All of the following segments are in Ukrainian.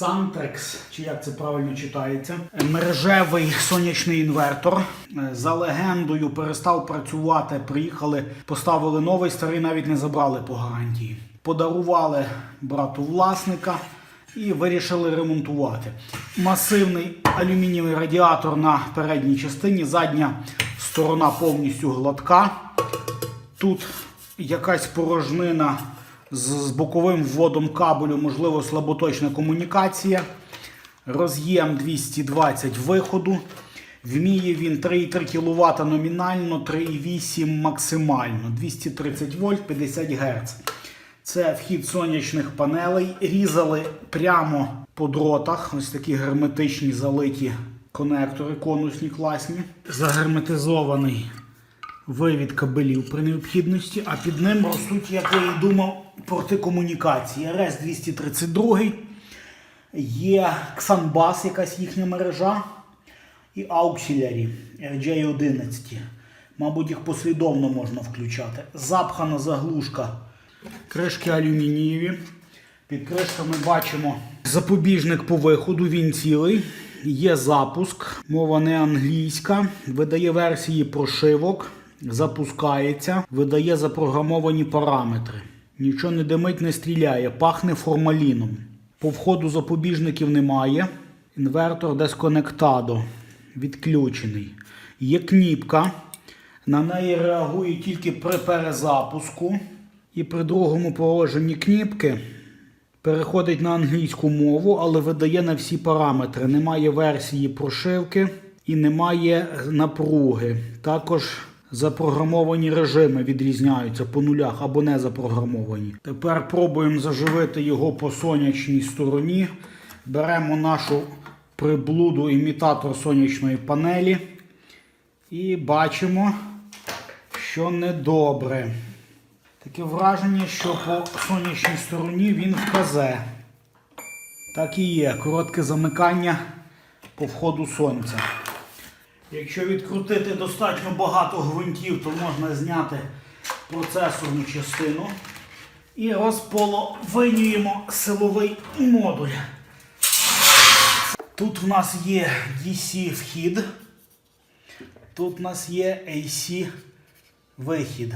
Xantrex, чи як це правильно читається, мережевий сонячний інвертор. За легендою перестав працювати. Приїхали, поставили новий, старий навіть не забрали по гарантії. Подарували брату власника і вирішили ремонтувати. Масивний алюмінієвий радіатор на передній частині, задня сторона повністю гладка. Тут якась порожнина з, з боковим вводом кабелю, можливо, слаботочна комунікація. Роз'єм 220 виходу. Вміє він 3,3 кВт номінально, 3,8 максимально, 230 вольт, 50 Гц. Це вхід сонячних панелей. Різали прямо по дротах. Ось такі герметичні залиті конектори, конусні класні. Загерметизований вивід кабелів при необхідності, а під ним ростуть, як я і думав, порти комунікації. rs 232 є Xanbus, якась їхня мережа, і Auxiliary RJ11. Мабуть, їх послідовно можна включати. Запхана заглушка, кришки алюмінієві. Під кришками бачимо запобіжник по виходу, він цілий. Є запуск, мова не англійська, видає версії прошивок, запускається, видає запрограмовані параметри. Нічого не димить, не стріляє, пахне формаліном. По входу запобіжників немає. Інвертор десконектадо відключений. Є кніпка. На неї реагує тільки при перезапуску. І при другому положенні кніпки переходить на англійську мову, але видає на всі параметри. Немає версії прошивки і немає напруги. Також запрограмовані режими відрізняються по нулях або не запрограмовані. Тепер пробуємо заживити його по сонячній стороні. Беремо нашу приблуду імітатор сонячної панелі і бачимо, що недобре. Таке враження, що по сонячній стороні він в КЗ. Так і є. Коротке замикання по входу сонця. Якщо відкрутити достатньо багато гвинтів, то можна зняти процесорну частину. І розполовинюємо силовий модуль. Тут в нас є DC вхід. Тут в нас є AC вихід.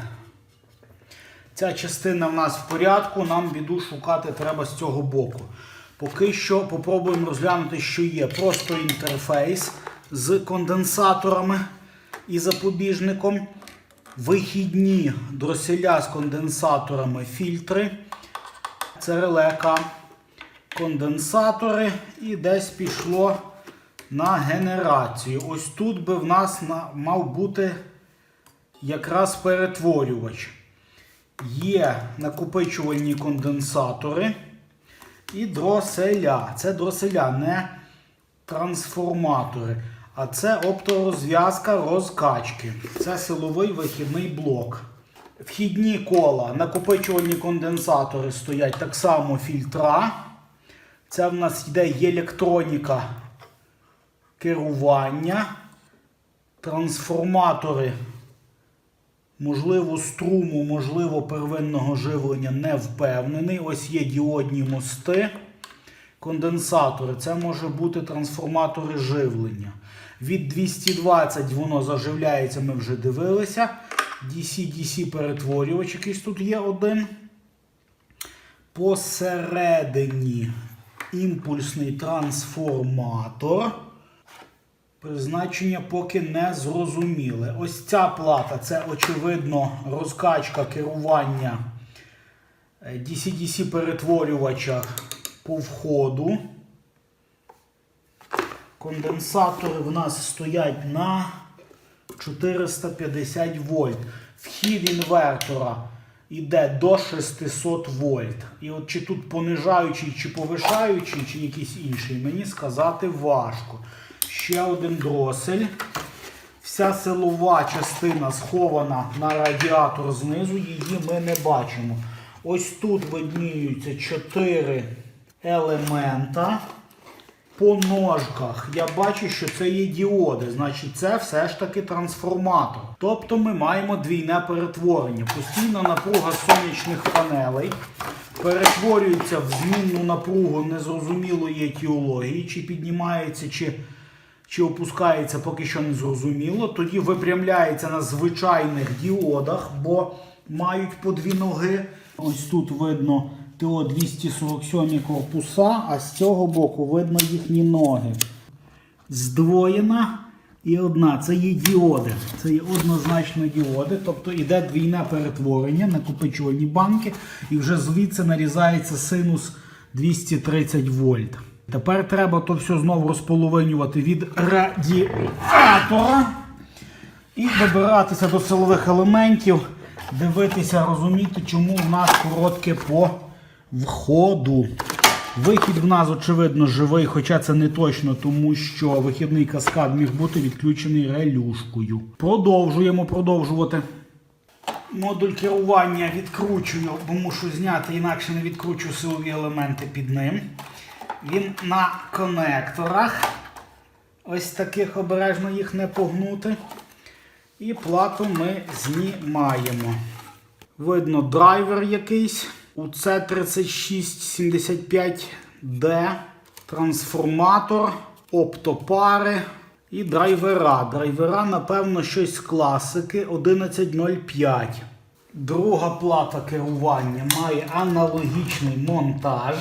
Ця частина в нас в порядку, нам біду шукати треба з цього боку. Поки що попробуємо розглянути, що є. Просто інтерфейс з конденсаторами і запобіжником. Вихідні дроселя з конденсаторами, фільтри. Це релека, конденсатори і десь пішло на генерацію. Ось тут би в нас на- мав бути якраз перетворювач. Є накопичувальні конденсатори і дроселя. Це дроселя, не трансформатори. А це опторозв'язка розкачки. Це силовий вихідний блок. Вхідні кола, накопичувальні конденсатори стоять так само фільтра. Це в нас йде електроніка керування, трансформатори Можливо, струму, можливо, первинного живлення не впевнений. Ось є діодні мости. Конденсатори. Це може бути трансформатори живлення. Від 220 воно заживляється, ми вже дивилися. DC-DC перетворювач якийсь тут є один. Посередині імпульсний трансформатор. Призначення поки не зрозуміле. Ось ця плата це, очевидно, розкачка керування е, DC-DC перетворювача по входу. Конденсатори в нас стоять на 450 вольт. Вхід інвертора йде до 600 вольт. І от чи тут понижаючий, чи повишаючий, чи якийсь інший, мені сказати важко. Ще один дросель. Вся силова частина схована на радіатор знизу, її ми не бачимо. Ось тут видніються 4 елемента. По ножках я бачу, що це є діоди, значить це все ж таки трансформатор. Тобто ми маємо двійне перетворення. Постійна напруга сонячних панелей перетворюється в змінну напругу незрозумілої етіології, чи піднімається, чи, чи опускається, поки що не зрозуміло. Тоді випрямляється на звичайних діодах, бо мають по дві ноги. Ось тут видно ТО 247 корпуса, а з цього боку видно їхні ноги. Здвоєна і одна. Це є діоди. Це є однозначно діоди. Тобто йде двійне перетворення, накопичувальні банки, і вже звідси нарізається синус 230 вольт. Тепер треба то все знову розполовинювати від радіатора і добиратися до силових елементів, дивитися, розуміти, чому в нас коротке по входу. Вихід в нас, очевидно, живий, хоча це не точно, тому що вихідний каскад міг бути відключений релюшкою. Продовжуємо продовжувати. Модуль керування відкручую, бо мушу зняти, інакше не відкручу силові елементи під ним. Він на конекторах. Ось таких обережно їх не погнути. І плату ми знімаємо. Видно драйвер якийсь. UC3675D, трансформатор, оптопари і драйвера. Драйвера, напевно, щось з класики 1105. Друга плата керування має аналогічний монтаж.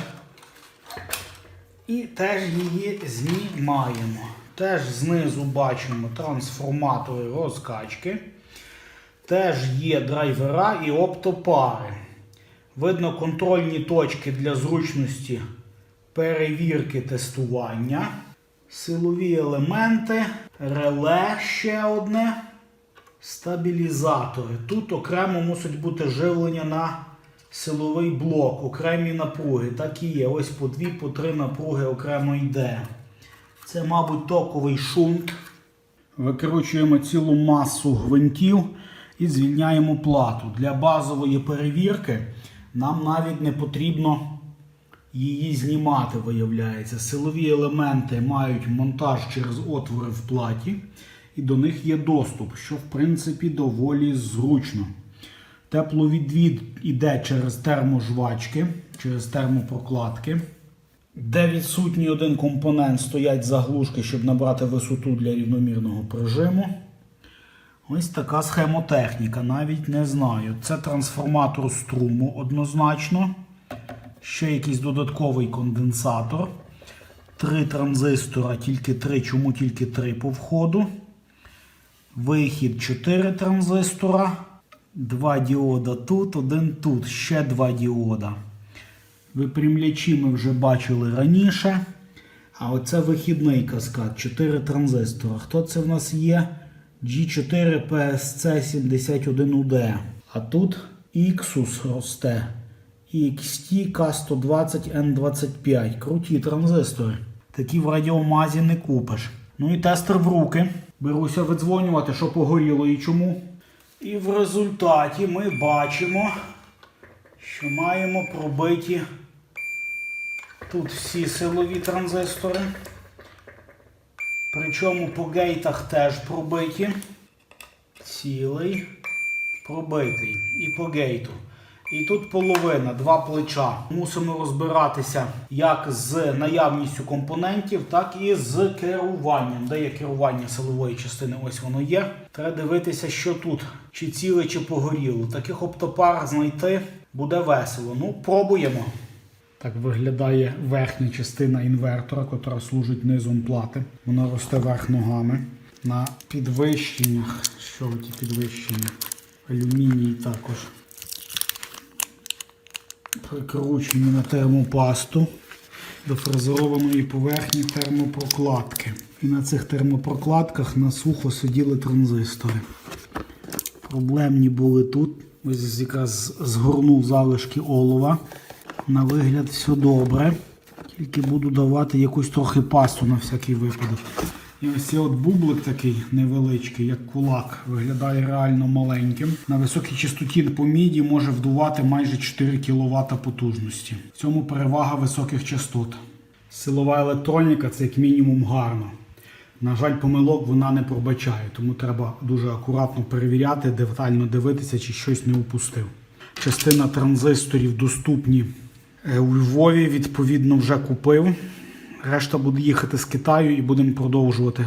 І теж її знімаємо. Теж знизу бачимо трансформатори розкачки. Теж є драйвера і оптопари. Видно контрольні точки для зручності перевірки тестування. Силові елементи, реле ще одне. Стабілізатори. Тут окремо мусить бути живлення на силовий блок, окремі напруги. Так і є. Ось по дві, по три напруги окремо йде. Це, мабуть, токовий шунт. Викручуємо цілу масу гвинтів і звільняємо плату. Для базової перевірки нам навіть не потрібно її знімати, виявляється. Силові елементи мають монтаж через отвори в платі, і до них є доступ, що в принципі доволі зручно. Тепловідвід іде через терможвачки, через термопрокладки. Де відсутній один компонент стоять заглушки, щоб набрати висоту для рівномірного прижиму. Ось така схемотехніка, навіть не знаю. Це трансформатор струму однозначно. Ще якийсь додатковий конденсатор. Три транзистора, тільки три. Чому тільки три по входу? Вихід 4 транзистора. Два діода тут, один тут, ще два діода. Випрямлячі ми вже бачили раніше. А оце вихідний каскад, 4 транзистора. Хто це в нас є? G4 PSC 71UD. А тут Ixus росте. XT K120N25. Круті транзистори. Такі в радіомазі не купиш. Ну і тестер в руки. Беруся видзвонювати, що погоріло і чому. І в результаті ми бачимо, що маємо пробиті тут всі силові транзистори. Причому по гейтах теж пробиті. Цілий, пробитий. І по гейту. І тут половина, два плеча. Мусимо розбиратися як з наявністю компонентів, так і з керуванням. Де є керування силової частини, ось воно є. Треба дивитися, що тут, чи ціле, чи погоріло. Таких оптопар знайти буде весело. Ну, пробуємо. Так виглядає верхня частина інвертора, яка служить низом плати. Вона росте верх ногами. На підвищеннях. Що ті підвищення? Алюміній також. Прикручені на термопасту до фрезерованої поверхні термопрокладки. І на цих термопрокладках на сухо сиділи транзистори. Проблемні були тут. Ось якраз згорнув залишки олова. На вигляд все добре. Тільки буду давати якусь трохи пасту на всякий випадок. І ось цей от бублик такий невеличкий, як кулак, виглядає реально маленьким. На високій частоті по міді може вдувати майже 4 кВт потужності. В цьому перевага високих частот. Силова електроніка це як мінімум гарно. На жаль, помилок вона не пробачає, тому треба дуже акуратно перевіряти, детально дивитися, чи щось не упустив. Частина транзисторів доступні У Львові, відповідно, вже купив. Решта буде їхати з Китаю і будемо продовжувати